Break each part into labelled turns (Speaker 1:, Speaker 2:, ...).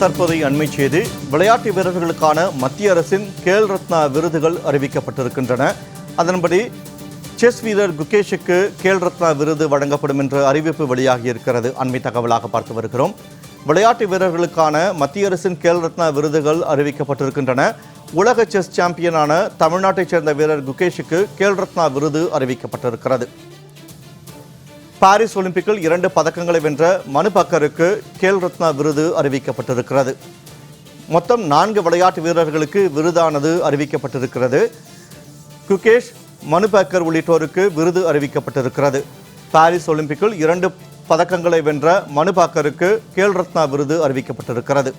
Speaker 1: தற்போதைய அண்மை செய்தி விளையாட்டு வீரர்களுக்கான மத்திய அரசின் கேல் ரத்னா விருதுகள் அறிவிக்கப்பட்டிருக்கின்றன. அதன்படி செஸ் வீரர் குகேஷுக்கு கேல் ரத்னா விருது வழங்கப்படும் என்ற அறிவிப்பு வெளியாகி இருக்கிறது அண்மை தகவலாக பார்த்து வருகிறோம். விளையாட்டு வீரர்களுக்கான மத்திய அரசின் கேல் ரத்னா விருதுகள் அறிவிக்கப்பட்டிருக்கின்றன. உலக செஸ் சாம்பியனான தமிழ்நாட்டைச் சேர்ந்த வீரர் குகேஷுக்கு கேல் ரத்னா விருது அறிவிக்கப்பட்டிருக்கிறது. பாரிஸ் ஒலிம்பிக்கில் இரண்டு பதக்கங்களை வென்ற மனு பக்கருக்கு கேல் ரத்னா விருது அறிவிக்கப்பட்டிருக்கிறது. மொத்தம் நான்கு விளையாட்டு வீரர்களுக்கு விருதானது அறிவிக்கப்பட்டிருக்கிறது. குகேஷ் மனு பக்கர் உள்ளிட்டோருக்கு விருது அறிவிக்கப்பட்டிருக்கிறது. பாரிஸ் ஒலிம்பிக்கில் இரண்டு பதக்கங்களை வென்ற மனு பாக்கருக்கு கேல் ரத்னா விருது அறிவிக்கப்பட்டிருக்கிறது.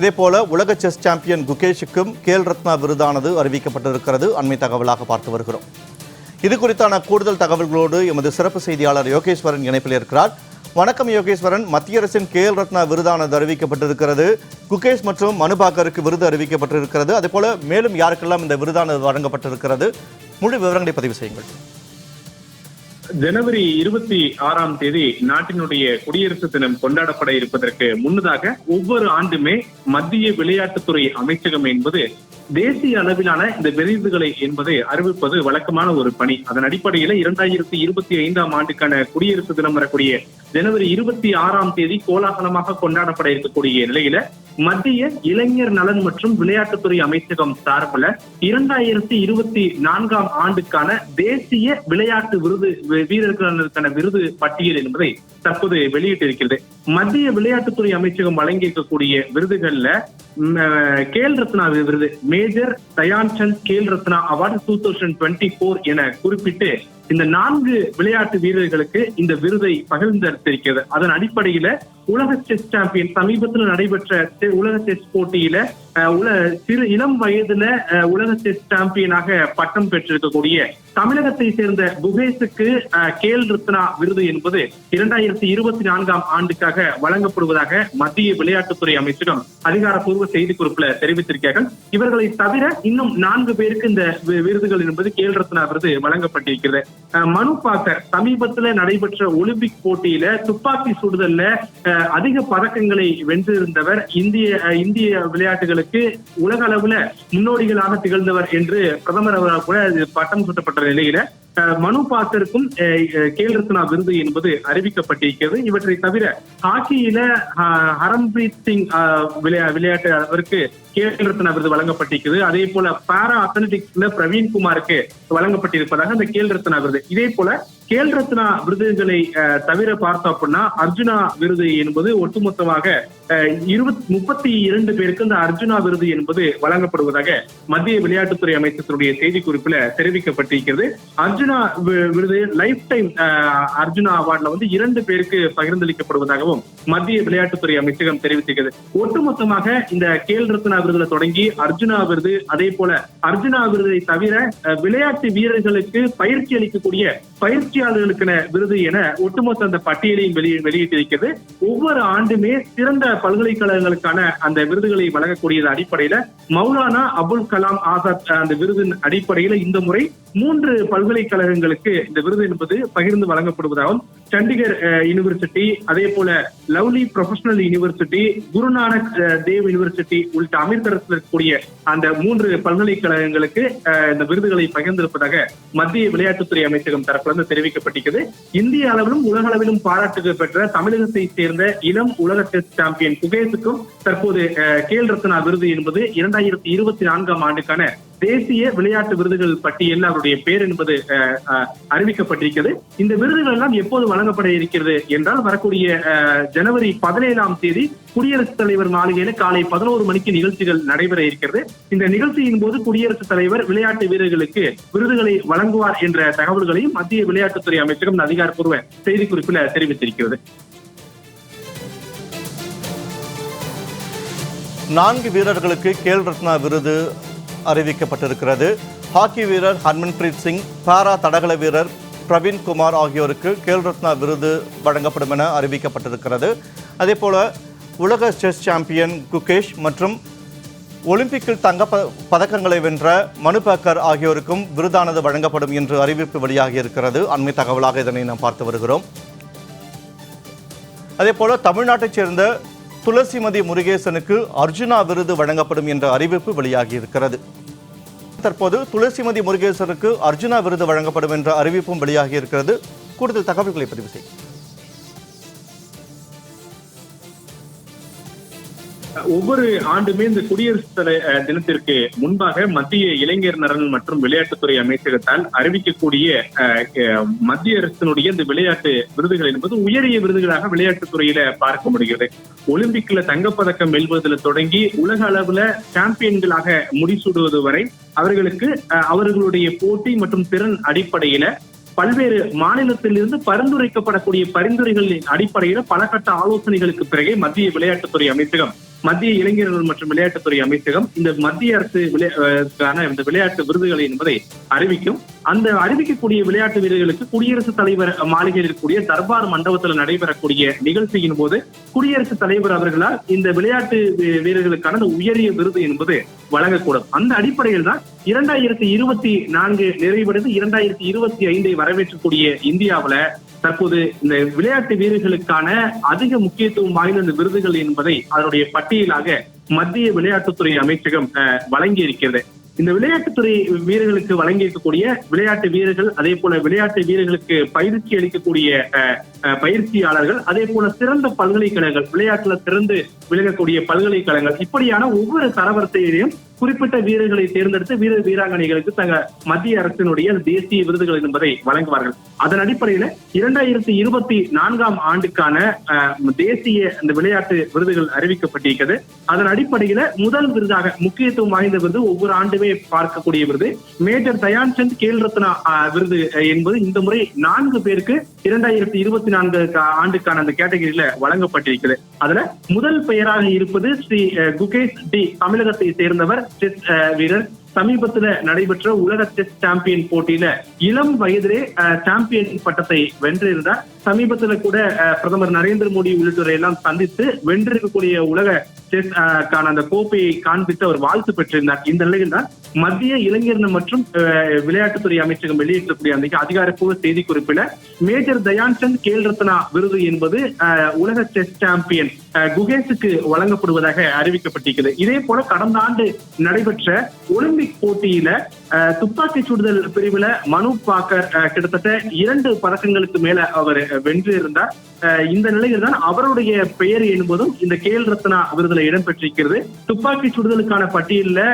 Speaker 1: இதேபோல உலக செஸ் சாம்பியன் குகேஷுக்கும் கேல் ரத்னா விருதானது அறிவிக்கப்பட்டிருக்கிறது. அண்மை தகவலாக பார்த்து வருகிறோம். இது குறித்தான கூடுதல் தகவல்களோடு எமது சிறப்பு செய்தியாளர் யோகேஸ்வரன் இணைப்பில் இருக்கிறார். வணக்கம் யோகேஸ்வரன். மத்திய அரசின் கேஎல் ரத்னா விருதானது அறிவிக்கப்பட்டிருக்கிறது. குகேஷ் மற்றும் மனுபாக்கருக்கு விருது அறிவிக்கப்பட்டிருக்கிறது. அதேபோல மேலும் யாருக்கெல்லாம் இந்த விருதானது வழங்கப்பட்டிருக்கிறது? முழு விவரங்களை பதிவு செய்யுங்கள்.
Speaker 2: ஜனவரி இருபத்தி ஆறாம் தேதி நாட்டினுடைய குடியரசு தினம் கொண்டாடப்பட இருப்பதற்கு முன்னதாக ஒவ்வொரு ஆண்டுமே மத்திய விளையாட்டுத்துறை அமைச்சகம் என்பது தேசிய அளவிலான இந்த விருதுகளை என்பதை அறிவிப்பது வழக்கமான ஒரு பணி. அதன் அடிப்படையில இரண்டாயிரத்தி இருபத்தி ஐந்தாம் ஆண்டுக்கான குடியரசு தினம் வரக்கூடிய ஜனவரி இருபத்தி ஆறாம் தேதி கோலாகலமாக கொண்டாடப்பட இருக்கக்கூடிய நிலையில மத்திய இளைஞர் நலன் மற்றும் விளையாட்டுத்துறை அமைச்சகம் சார்பில் இரண்டாயிரத்தி இருபத்தி நான்காம் ஆண்டுக்கான தேசிய விளையாட்டு விருது வீரர்களுக்கான விருது பட்டியல் என்பதை தற்போது வெளியிட்டிருக்கிறது. மத்திய விளையாட்டுத்துறை அமைச்சகம் வழங்கியிருக்கக்கூடிய விருதுகள்ல கேல் ரத்னா விருது major Dhyan Chand Khel Ratna award two thousand twenty four என குறிப்பிட்டு இந்த நான்கு விளையாட்டு வீரர்களுக்கு இந்த விருதை பகிர்ந்தளித்திருக்கிறது. அதன் அடிப்படையில உலக செஸ் சாம்பியன் சமீபத்தில் நடைபெற்ற உலக செஸ் போட்டியில உல சிறு இளம் வயதுல அஹ், உலக செஸ் சாம்பியனாக பட்டம் பெற்றிருக்கக்கூடிய தமிழகத்தை சேர்ந்த குகேஷுக்கு கேல் ரத்னா விருது என்பது இரண்டாயிரத்தி இருபத்தி நான்காம் ஆண்டுக்காக வழங்கப்படுவதாக மத்திய விளையாட்டுத்துறை அமைச்சகம் அதிகாரப்பூர்வ செய்திக்குறிப்புல தெரிவித்திருக்கிறார்கள். இவர்களை தவிர இன்னும் நான்கு பேருக்கு இந்த வி- விருதுகள் என்பது கேல் ரத்னா விருது வழங்கப்பட்டிருக்கிறது. அஹ், மனு பாக்கர் சமீபத்துல நடைபெற்ற ஒலிம்பிக் போட்டியில துப்பாக்கி சுடுதல்ல அதிக பதக்கங்களை வென்றிருந்தவர் இந்திய இந்திய விளையாட்டுகளுக்கு உலக அளவுல முன்னோடிகளாக திகழ்ந்தவர் என்று பிரதமர் அவரால் கூட பட்டம் சுட்டப்பட்ட நிலையில மனு பாக்கருக்கும் கேல் ரத்னா விருது என்பது அறிவிக்கப்பட்டிருக்கிறது. இவற்றை தவிர ஹாக்கியில ஹரம்பிரீத் சிங் விளையா விளையாட்டு அவருக்கு கேல் ரத்னா விருது வழங்கப்பட்டிருக்கிறது. அதே போல பாரா அத்லெட்டிக்ஸ்ல பிரவீன் குமாருக்கு வழங்கப்பட்டிருப்பதாக அந்த கேல் ரத்னா விருது. இதே போல கேல் ரத்னா விருதுகளை தவிர பார்த்தோம் அப்படின்னா அர்ஜுனா விருது என்பது ஒட்டுமொத்தமாக இருபத் முப்பத்தி இரண்டு பேருக்கு இந்த அர்ஜுனா விருது என்பது வழங்கப்படுவதாக மத்திய விளையாட்டுத்துறை அமைச்சருடைய செய்திக்குறிப்புல தெரிவிக்கப்பட்டிருக்கிறது. அர்ஜுனா விருது லைஃப் டைம் அர்ஜுனா அவார்ட்ல வந்து இரண்டு பேருக்கு பகிர்ந்தளிக்கப்படுவதாகவும் மத்திய விளையாட்டுத்துறை அமைச்சகம் தெரிவித்திருக்கிறது. ஒட்டுமொத்தமாக இந்த கேல் ரத்னா விருதுல தொடங்கி அர்ஜுனா விருது அதே போல அர்ஜுனா விருதை தவிர விளையாட்டு வீரர்களுக்கு பயிற்சி அளிக்கக்கூடிய பயிற்சி பயிற்சியாளர்களுக்கான விருது என ஒட்டுமொத்த அந்த பட்டியலையும் வெளியே வெளியிட்டிருக்கிறது. ஒவ்வொரு ஆண்டுமே சிறந்த பல்கலைக்கழகங்களுக்கான அந்த விருதுகளை வழங்கக்கூடியது அடிப்படையில மௌலானா அபுல் கலாம் ஆசாத் அந்த விருதின் அடிப்படையில இந்த முறை மூன்று பல்கலைக்கழகங்களுக்கு இந்த விருது என்பது பகிர்ந்து வழங்கப்படுவதாகவும் சண்டிகர் யூனிவர்சிட்டி அதே போல lovely professional university Guru Nanak Dev university உள்ளிட்ட அமிர்தரத்தில் இருக்கக்கூடிய அந்த மூன்று பல்கலைக்கழகங்களுக்கு இந்த விருதுகளை பகிர்ந்திருப்பதாக மத்திய விளையாட்டுத்துறை அமைச்சகம் தரப்பிலிருந்து தெரிவிக்கப்பட்டிருக்கிறது. இந்திய அளவிலும் உலக அளவிலும் பாராட்டுகள் பெற்ற தமிழகத்தை சேர்ந்த இளம் உலக டெஸ்ட் சாம்பியன் குகேசுக்கும் தற்போது அஹ், கேல் ரத்னா விருது என்பது இரண்டாயிரத்தி இருபத்தி நான்காம் ஆண்டுக்கான தேசிய விளையாட்டு விருதுகள் பட்டியலில் அவருடைய பேர் என்பது அறிவிக்கப்பட்டிருக்கிறது. இந்த விருதுகள் எல்லாம் எப்போது வழங்கப்பட இருக்கிறது என்றால் வரக்கூடிய அஹ், ஜனவரி பதினேழாம் தேதி குடியரசுத் தலைவர் மாளிகையில காலை பதினோரு மணிக்கு நிகழ்ச்சிகள் நடைபெற இருக்கிறது. இந்த நிகழ்ச்சியின் போது குடியரசுத் தலைவர் விளையாட்டு வீரர்களுக்கு விருதுகளை வழங்குவார் என்ற தகவல்களையும் மத்திய விளையாட்டுத்துறை அமைச்சகம் அதிகாரப்பூர்வ செய்திக்குறிப்பில் தெரிவித்திருக்கிறது.
Speaker 1: நான்கு வீரர்களுக்கு கேல் ரத்னா விருது அறிவிக்கப்பட்டிருக்கிறது. ஹாக்கி வீரர் ஹர்மன்பிரீத் சிங் பாரா தடகள வீரர் பிரவீன் குமார் ஆகியோருக்கு கேல் ரத்னா விருது வழங்கப்படும் என அறிவிக்கப்பட்டிருக்கிறது. அதேபோல உலக செஸ் சாம்பியன் குகேஷ் மற்றும் ஒலிம்பிக்கில் தங்க ப- பதக்கங்களை வென்ற மனு பாக்கர் ஆகியோருக்கும் விருதானது வழங்கப்படும் என்று அறிவிப்பு வெளியாகி இருக்கிறது அண்மை தகவலாக இதனை நாம் பார்த்து வருகிறோம். அதே போல தமிழ்நாட்டைச் சேர்ந்த துளசிமதி முருகேசனுக்கு அர்ஜுனா விருது வழங்கப்படும் என்ற அறிவிப்பு வெளியாகியிருக்கிறது. தற்போது துளசிமதி முருகேசனுக்கு அர்ஜுனா விருது வழங்கப்படும் என்ற அறிவிப்பும் வெளியாகியிருக்கிறது. கூடுதல் தகவல்களை பதிவு செய்யும்
Speaker 2: ஒவ்வொரு ஆண்டுமே இந்த குடியரசு தலை தினத்திற்கு முன்பாக மத்திய இளைஞர் நலன் மற்றும் விளையாட்டுத்துறை அமைச்சகத்தால் அறிவிக்கக்கூடிய மத்திய அரசினுடைய இந்த விளையாட்டு விருதுகள் என்பது உயரிய விருதுகளாக விளையாட்டுத்துறையில பார்க்க முடிகிறது. ஒலிம்பிக்ல தங்கப்பதக்கம் வெல்வதில் தொடங்கி உலக அளவுல சாம்பியன்களாக முடிசூடுவது வரை அவர்களுக்கு அவர்களுடைய போட்டி மற்றும் திறன் அடிப்படையில பல்வேறு மாநிலத்திலிருந்து பரிந்துரைக்கப்படக்கூடிய பரிந்துரைகளின் அடிப்படையில பல கட்ட ஆலோசனைகளுக்கு பிறகே மத்திய விளையாட்டுத்துறை அமைச்சகம் மத்திய இளைஞர்கள் மற்றும் விளையாட்டுத்துறை அமைச்சகம் இந்த மத்திய அரசு விளையாட்டுக்கான இந்த விளையாட்டு விருதுகள் என்பதை அறிவிக்கும். அந்த அறிவிக்கக்கூடிய விளையாட்டு வீரர்களுக்கு குடியரசுத் தலைவர் மாளிகையில் இருக்கக்கூடிய தர்பார் மண்டபத்தில் நடைபெறக்கூடிய நிகழ்ச்சியின் போது குடியரசுத் தலைவர் அவர்களால் இந்த விளையாட்டு வீரர்களுக்கான உயரிய விருது என்பது வழங்கக்கூடும். அந்த அடிப்படையில் தான் இரண்டாயிரத்தி இருபத்தி நான்கு நிறைவடைந்து இரண்டாயிரத்தி இருபத்தி ஐந்தை வரவேற்றக்கூடிய இந்தியாவுல தற்போது இந்த விளையாட்டு வீரர்களுக்கான அதிக முக்கியத்துவம் வாய்ந்த இந்த விருதுகள் என்பதை அதனுடைய பட்டியலாக மத்திய விளையாட்டுத்துறை அமைச்சகம் வழங்கி இருக்கிறது இந்த விளையாட்டுத்துறை வீரர்களுக்கு வழங்கி இருக்கக்கூடிய விளையாட்டு வீரர்கள் அதே போல விளையாட்டு வீரர்களுக்கு பயிற்சி அளிக்கக்கூடிய அஹ், பயிற்சியாளர்கள் அதே போல சிறந்த பல்கலைக்கழகங்கள் விளையாட்டுல சிறந்து விளங்கக்கூடிய பல்கலைக்கழகங்கள் இப்படியான ஒவ்வொரு தரவரிசையிலையும் குறிப்பிட்ட வீரர்களை தேர்ந்தெடுத்து வீர வீராங்கனைகளுக்கு தங்க மத்திய அரசினுடைய தேசிய விருதுகள் என்பதை வழங்குவார்கள். அதன் அடிப்படையில இரண்டாயிரத்தி இருபத்தி நான்காம் ஆண்டுக்கான தேசிய அந்த விளையாட்டு விருதுகள் அறிவிக்கப்பட்டிருக்கிறது. அதன் அடிப்படையில முதல் விருதாக முக்கியத்துவம் வாய்ந்த விருது ஒவ்வொரு ஆண்டுமே பார்க்கக்கூடிய விருது. மேஜர் தயான் சந்த் கேல் ரத்னா விருது என்பது இந்த முறை நான்கு பேருக்கு இரண்டாயிரத்தி இருபத்தி நான்கு ஆண்டுக்கான அந்த கேட்டகரியில வழங்கப்பட்டிருக்கிறது. அதுல முதல் பெயராக இருப்பது ஸ்ரீ குகேஷ் டி தமிழகத்தை சேர்ந்தவர் செஸ் வீரர். சமீபத்துல நடைபெற்ற உலக செஸ் சாம்பியன் போட்டியில இளம் வயதிலே சாம்பியன் பட்டத்தை வென்றிருந்தார். சமீபத்துல கூட பிரதமர் நரேந்திர மோடி உள்ளிட்டோரை எல்லாம் சந்தித்து வென்றிருக்கக்கூடிய உலக செஸ் கான அந்த கோப்பையை காண்பித்து அவர் வாழ்த்து பெற்றிருந்தார். இந்த நிலையில் தான் மத்திய இளைஞர் மற்றும் விளையாட்டுத்துறை அமைச்சகம் வெளியிட்டிருக்கக்கூடிய அந்த அதிகாரப்பூர்வ செய்திக்குறிப்பில மேஜர் தயான் சந்த் கேல் ரத்னா விருது என்பது உலக செஸ் சாம்பியன் குகேஸுக்கு வழங்கப்படுவதாக அறிவிக்கப்பட்டிருக்கிறது. இதே போல கடந்த ஆண்டு நடைபெற்ற ஒலிம்பிக் போட்டியில துப்பாக்கி சுடுதல் பிரிவுல மனு பாக்கர் கிட்டத்தட்ட இரண்டு பதக்கங்களுக்கு மேல அவர் வென்று இருந்தார் இந்த நிலையில் தான் அவருடைய பெயர் என்பதும் இந்த கேல் ரத்னா விருதுல இடம்பெற்றிருக்கிறது. துப்பாக்கி சுடுதலுக்கான பட்டியலில்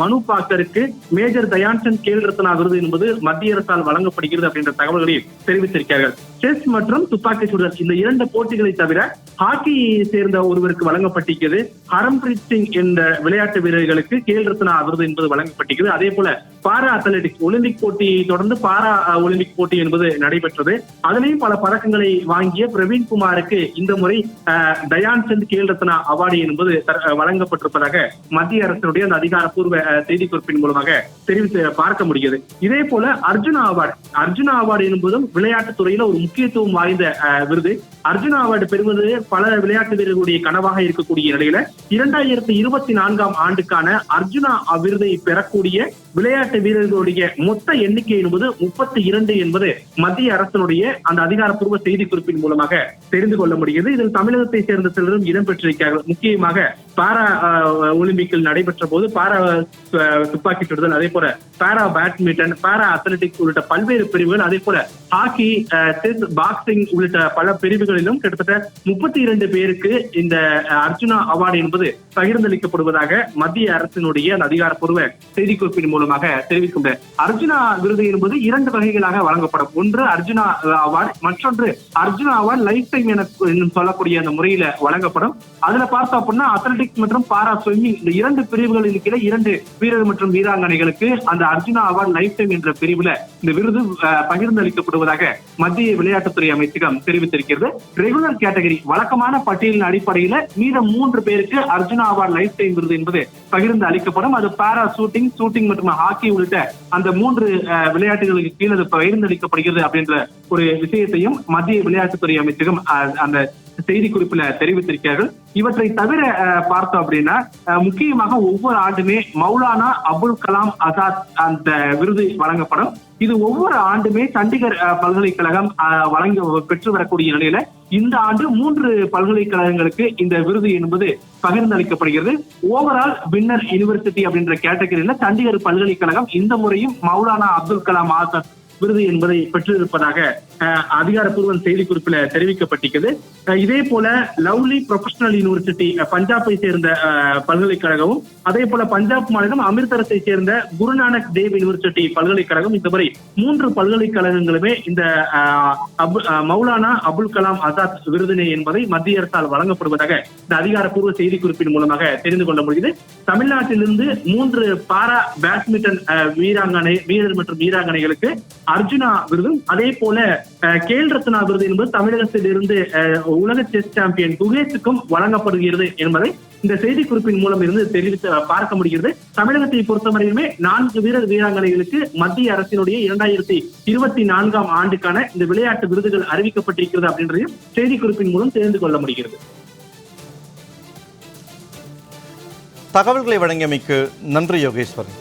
Speaker 2: மனு பாக்கருக்கு மேஜர் தயான்சந்த் கேல் ரத்னா விருது என்பது மத்திய அரசால் வழங்கப்படுகிறது அப்படின்ற தகவல்களை தெரிவித்திருக்கிறார்கள். செஸ் மற்றும் துப்பாக்கி சுடுதல் இந்த இரண்டு போட்டிகளை தவிர ஹாக்கி சேர்ந்த ஒருவருக்கு வழங்கப்பட்டிருக்கிறது. ஹரம்பிரீத் சிங் என்ற விளையாட்டு வீரர்களுக்கு கேல் ரத்னா விருது என்பது வழங்கப்பட்டிருக்கிறது. அதே போல பாரா அத்லெட்டிக்ஸ் ஒலிம்பிக் போட்டியை தொடர்ந்து பாரா ஒலிம்பிக் போட்டி என்பது நடைபெற்றது. அதிலேயும் பல பதக்கங்களை வாங்கிய பிரவீன் குமாருக்கு இந்த முறை அஹ், தயான் சந்த் கேல் ரத்னா அவார்டு என்பது வழங்கப்பட்டிருப்பதாக மத்திய அரசினுடைய அந்த அதிகாரப்பூர்வ செய்திக்குறிப்பின் மூலமாக தெரிவித்து பார்க்க முடிகிறது. இதே போல அர்ஜுனா அவார்டு அர்ஜுனா அவார்டு என்பதும் விளையாட்டுத் துறையில ஒரு முக்கியத்துவம் வாய்ந்த அஹ், விருது. அர்ஜுனா அவார்டு பெறுவது பல விளையாட்டு வீரர்களுடைய கனவாக இருக்கக்கூடிய நிலையில இரண்டாயிரத்தி இருபத்தி நான்காம் ஆண்டுக்கான அர்ஜுனா விருதை பெறக்கூடிய விளையாட்டு வீரர்களுடைய மொத்த எண்ணிக்கை என்பது முப்பத்தி இரண்டு என்பது மத்திய அரசினுடைய அந்த அதிகாரப்பூர்வ செய்திக்குறிப்பின் மூலமாக தெரிந்து கொள்ள முடிகிறது. இதில் தமிழகத்தை சேர்ந்த சிலரும் இடம்பெற்றிருக்கிறார்கள். முக்கியமாக பாரா ஒலிம்பிக்கில் நடைபெற்ற போது பாரா துப்பாக்கி சுடுதல் அதே போல பாரா பேட்மிண்டன் பாரா அத்லெட்டிக்ஸ் உள்ளிட்ட பல்வேறு பிரிவுகள் அதே போல ஹாக்கி செஸ் பாக்ஸிங் உள்ளிட்ட பல பிரிவுகளிலும் கிட்டத்தட்ட முப்பத்தி இரண்டு பேருக்கு இந்த அர்ஜுனா அவார்டு என்பது பகிர்ந்தளிக்கப்படுவதாக மத்திய அரசினுடைய அந்த அதிகாரப்பூர்வ செய்திக்குறிப்பின் மூலமாக தெரிவிக்கின்ற. அர்ஜுனா விருது என்பது இரண்டு வகைகளாக வழங்கப்படும். ஒன்று அர்ஜுனா அவார்டு மற்றொன்று அர்ஜுனா அவார்டு லைஃப் டைம் என சொல்லக்கூடிய அந்த முறையில வழங்கப்படும். அதுல பார்த்தோம் அப்படின்னா அத்லட்டிக்ஸ் மற்றும் பாரா ஸ்விம்மிங் இந்த இரண்டு பிரிவுகளின் கீழே இரண்டு வீரர் மற்றும் வீராங்கனைகளுக்கு அந்த அர்ஜுனா அவார்டு லைஃப் டைம் என்ற பிரிவுல இந்த விருது பகிர்ந்தளிக்கப்படுவதாக மத்திய விளையாட்டுத்துறை அமைச்சகம் தெரிவித்திருக்கிறது. ரெகுலர் கேட்டகரி வழக்கு வழக்கமான பட்டியலின் அடிப்படையில மீதம் மூன்று பேருக்கு அர்ஜுனா அவார்டு லைஃப் டைம் விருது என்பது பகிர்ந்து அளிக்கப்படும். அது பாரா ஷூட்டிங் ஷூட்டிங் மற்றும் ஹாக்கி உள்ளிட்ட அந்த மூன்று விளையாட்டுகளுக்கு கீழே அது பகிர்ந்தளிக்கப்படுகிறது அப்படின்ற ஒரு விஷயத்தையும் மத்திய விளையாட்டுத்துறை அமைச்சகம் அந்த செய்தி குறிப்புல தெரிவித்திருக்கிறார்கள். இவற்றை தவிர பார்த்தோம் அப்படின்னா முக்கியமாக ஒவ்வொரு ஆண்டுமே மௌலானா அபுல் கலாம் ஆசாத் அந்த விருது வழங்கப்படும். இது ஒவ்வொரு ஆண்டுமே சண்டிகர் பல்கலைக்கழகம் வழங்க பெற்று வரக்கூடிய நிலையில இந்த ஆண்டு மூன்று பல்கலைக்கழகங்களுக்கு இந்த விருது என்பது பகிர்ந்தளிக்கப்படுகிறது. ஓவரால் பின்னர் யூனிவர்சிட்டி அப்படின்ற கேட்டகரியில சண்டிகர் பல்கலைக்கழகம் இந்த முறையும் மௌலானா அப்துல் கலாம் ஆசாத் விருது என்பதை பெற்றிருப்பதாக அதிகாரப்பூர்வ செய்திக்குறிப்பில் தெரிவிக்கப்பட்டிருக்குது. இதே போல லவ்லி ப்ரொஃபஷனல் யூனிவர்சிட்டி பஞ்சாபை சேர்ந்த பல்கலைக்கழகமும் அதே போல பஞ்சாப் மாநிலம் அமிர்தரத்தை சேர்ந்த குருநானக் தேவ் யூனிவர்சிட்டி பல்கலைக்கழகம் இந்த முறை மூன்று பல்கலைக்கழகங்களுமே இந்த அபு- அஹ், மௌலானா அபுல் கலாம் ஆசாத் விருதினை என்பதை மத்திய அரசால் வழங்கப்படுவதாக இந்த அதிகாரப்பூர்வ செய்திக்குறிப்பின் மூலமாக தெரிந்து கொள்ள முடியுது. தமிழ்நாட்டிலிருந்து மூன்று பாரா பேட்மிண்டன் வீராங்கனை வீரர் மற்றும் வீராங்கனைகளுக்கு அர்ஜுனா விருதும் அதே போல கேல் ரத்னா விருது என்பது தமிழகத்திலிருந்து உலக செஸ் சாம்பியன் குகேஷுக்கும் வழங்கப்படுகிறது என்பதை இந்த செய்திக்குறிப்பின் மூலம் இருந்து தெரிவித்து பார்க்க முடிகிறது. தமிழகத்தை பொறுத்தவரையுமே நான்கு வீரர் வீராங்கனைகளுக்கு மத்திய அரசினுடைய இரண்டாயிரத்தி இருபத்தி நான்காம் ஆண்டுக்கான இந்த விளையாட்டு விருதுகள் அறிவிக்கப்பட்டிருக்கிறது அப்படின்றதையும் செய்திக்குறிப்பின் மூலம் தெரிந்து கொள்ள முடிகிறது.
Speaker 1: தகவல்களை வழங்கியமைக்கு நன்றி யோகேஸ்வரன்.